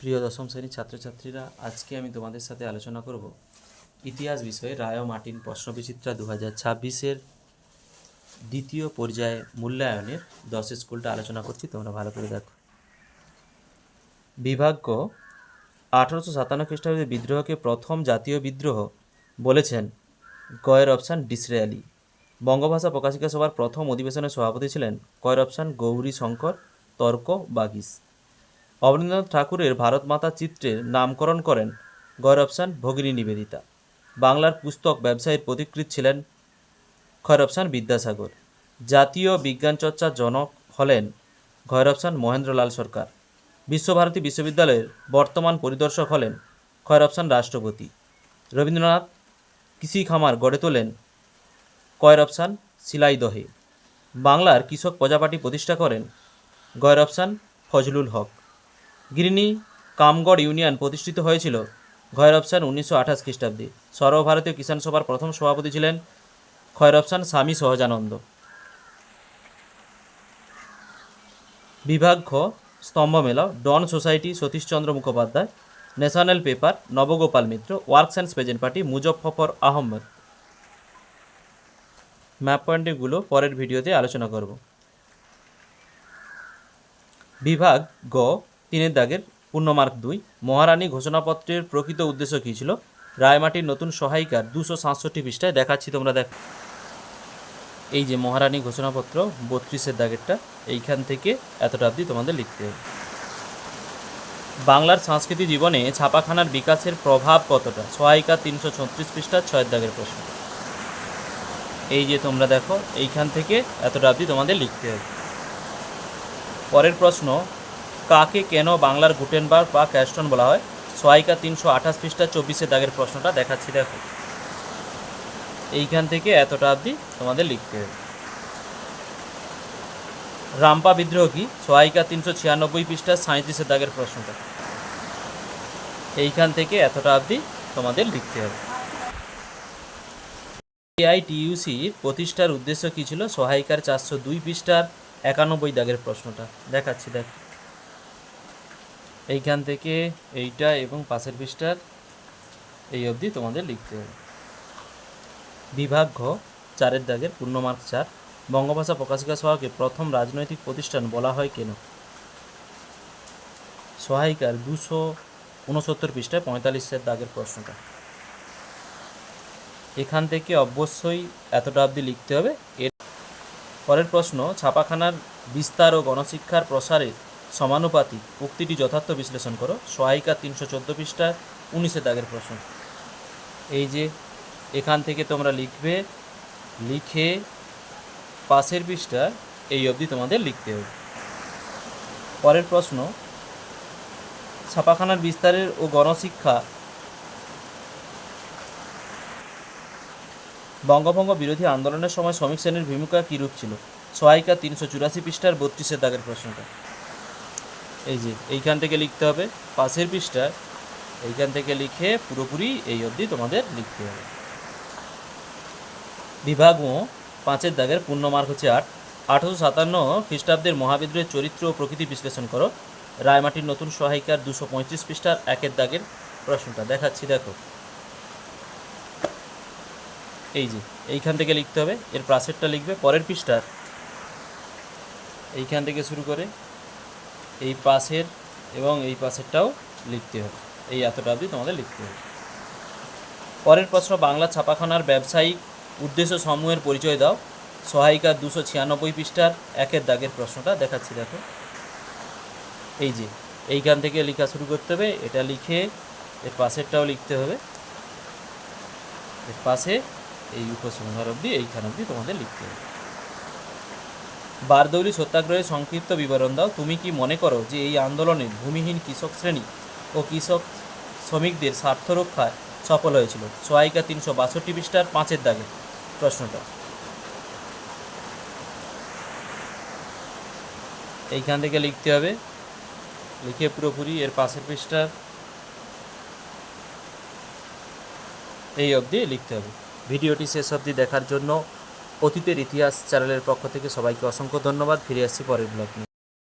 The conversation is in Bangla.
প্রিয় দশম শ্রেণির ছাত্রছাত্রীরা, আজকে আমি তোমাদের সাথে আলোচনা করব ইতিহাস বিষয়ে রায় মার্টিন প্রশ্নবিচিত্রা দু হাজার ছাব্বিশের দ্বিতীয় পর্যায়ে মূল্যায়নের দশ স্কুলটা আলোচনা করছি, তোমরা ভালো করে দেখো। বিভাগ্য আঠারোশো সাতান্ন খ্রিস্টাব্দে বিদ্রোহকে প্রথম জাতীয় বিদ্রোহ বলেছেন কয়ের অপশান ডিসরেয়ালি। বঙ্গভাষা প্রকাশিকা সভার প্রথম অধিবেশনের সভাপতি ছিলেন কয়ের অপশান গৌরী শঙ্কর তর্ক বাগিস অবনীন্দ্রনাথ ঠাকুরের ভারত মাতা চিত্রের নামকরণ করেন অপশান ভগিনী নিবেদিতা। বাংলার পুস্তক ব্যবসায়ীর পথিকৃৎ ছিলেন খয়ের অপশান বিদ্যাসাগর। জাতীয় বিজ্ঞান চর্চার জনক হলেন অপশান মহেন্দ্রলাল সরকার। বিশ্বভারতী বিশ্ববিদ্যালয়ের বর্তমান পরিদর্শক হলেন খয়ের অপশান রাষ্ট্রপতি। রবীন্দ্রনাথ কৃষি খামার গড়ে তোলেন কয়রবসান শিলাইদহে বাংলার কৃষক প্রজাপাটি প্রতিষ্ঠা করেন অপশান ফজলুল হক। গিরিনি কামগড় ইউনিয়ন প্রতিষ্ঠিত হয়েছিল অপশান উনিশশো আঠাশ খ্রিস্টাব্দে। সর্বভারতীয় কিষাণ সভার প্রথম সভাপতি ছিলেন খয়ের অপশান স্বামী সহজানন্দ। বিভাগ খ স্তম্ভ মেলা dawn society Satishchandra Mukhopadhyay, national paper, Nabagopal Mitra, works and স্পেজেন party Muzaffar Ahmad map পয়েন্টগুলো পরের ভিডিওতে আলোচনা করব। বিভাগ গ তিনের দাগের পূর্ণমার্ক দুই। মহারানী ঘোষণাপত্রের প্রকৃত উদ্দেশ্য কী ছিল? রায়মাটির নতুন সহায়িকার দুশো সাতষট্টি পৃষ্ঠায় দেখাচ্ছি তোমরা দেখ এই যে মহারানী ঘোষণাপত্র, বত্রিশের দাগেরটা, এইখান থেকে এতটা অবধি তোমাদের লিখতে হবে। বাংলার সাংস্কৃতিক জীবনে ছাপাখানার বিকাশের প্রভাব কতটা? সহায়িকা তিনশো ছত্রিশ পৃষ্ঠা, ছয়ের দাগের প্রশ্ন। এই যে তোমরা দেখো, এইখান থেকে এতটা অবধি তোমাদের লিখতে হবে। পরের প্রশ্ন কাকে কেন বাংলার গুটেনবার্গ বা ক্যাস্টন বলা হয়? সহায়িকা তিনশো আঠাশ পৃষ্ঠা চব্বিশে দাগের প্রশ্নটা দেখাচ্ছি, দেখো। এইখান থেকে এতটা অবধি তোমাদের লিখতে হবে। রাম্পা বিদ্রোহ কি? সহায়িকা তিনশো ছিয়ানব্বই পৃষ্ঠা সাঁত্রিশের দাগের প্রশ্নটা। এইখান থেকে এতটা অবধি তোমাদের লিখতে হবে। এআইটিইউসির প্রতিষ্ঠার উদ্দেশ্য কী ছিল? সহায়িকার চারশো দুই পৃষ্ঠার একানব্বই দাগের প্রশ্নটা। দেখাচ্ছি, দেখ। এইখান থেকে এইটা এবং পাশের পৃষ্ঠার এই অবধি তোমাদের লিখতে হবে। বিভাগ ঘ, চারের দাগের পূর্ণমার্ক চার। বঙ্গভাষা প্রকাশিকা সভাকে প্রথম রাজনৈতিক প্রতিষ্ঠান বলা হয় কেন? সহায়িকার দুশো উনসত্তর পৃষ্ঠায় পঁয়তাল্লিশের দাগের প্রশ্নটা। এখান থেকে অবশ্যই এতটা অবধি লিখতে হবে। এর পরের প্রশ্ন, ছাপাখানার বিস্তার ও গণশিক্ষার প্রসারে সমানুপাতিক। উক্তিটি যথার্থ বিশ্লেষণ করো। সহায়িকা তিনশো চোদ্দ পৃষ্ঠা, উনিশের দাগের প্রশ্ন। এই যে, এখান থেকে তোমরা লিখবে, লিখে পাশের পৃষ্ঠা, এই অবধি তোমাদের লিখতে হবে। পরের প্রশ্ন, ছাপাখানার বিস্তারের ও গণশিক্ষা বঙ্গভঙ্গ বিরোধী আন্দোলনের সময় শ্রমিক শ্রেণির ভূমিকা কীরূপ ছিল? সহায়িকা তিনশো চুরাশি পৃষ্ঠার বত্রিশের দাগের প্রশ্নটা। এই যে, এইখান থেকে লিখতে হবে পাশের পৃষ্ঠা, এইখান থেকে লিখে পুরোপুরি এই অবধি তোমাদের লিখতে হবে। বিভাগ ও পাঁচের দাগের পূর্ণমার্ক হচ্ছে আট। আঠারোশো সাতান্ন খ্রিস্টাব্দের মহাবিদ্রোহের চরিত্র ও প্রকৃতি বিশ্লেষণ করো। রায়মাটির নতুন সহায়িকার দুশো পঁয়ত্রিশ পৃষ্ঠার একের দাগের প্রশ্নটা দেখাচ্ছি, দেখো। এই যে, এইখান থেকে লিখতে হবে, এর প্রাসেরটা লিখবে পরের পৃষ্ঠার। এইখান থেকে শুরু করে এই পাশের এবং এই পাশেরটাও লিখতে হবে। এই এতটা অবধি তোমাদের লিখতে হবে। পরের প্রশ্ন, বাংলা ছাপাখানার ব্যবসায়িক উদ্দেশ্য সমূহের পরিচয় দাও। সহায়িকা দুশো ছিয়ানব্বই পৃষ্ঠার একের দাগের প্রশ্নটা দেখাচ্ছি, দেখো। এই যে, এইখান থেকে লেখা শুরু করতে হবে, এটা লিখে এর পাশেরটাও লিখতে হবে। এর পাশে এই উপসংহার অবধি, এইখান অবধি তোমাদের লিখতে হবে। বারদৌলি সত্যাগ্রহের সংক্ষিপ্ত বিবরণ দাও। তুমি কি মনে করো যে এই আন্দোলনে ভূমিহীন কৃষক শ্রেণি ও কৃষক শ্রমিকদের স্বার্থ রক্ষায় সফল হয়েছিল? সহায়িকা তিনশো বাষট্টি পৃষ্ঠার পাঁচের দাগে প্রশ্নটা। এইখান থেকে লিখতে হবে। লিখে পুরোপুরি এর পাশের পৃষ্ঠার এই অবধি লিখতে হবে। ভিডিওটি শেষ অবধি দেখার জন্য অতীতের ইতিহাস চ্যানেলের পক্ষ থেকে সবাইকে অসংখ্য ধন্যবাদ। ফিরে আসছি পরের ব্লগ নিয়ে।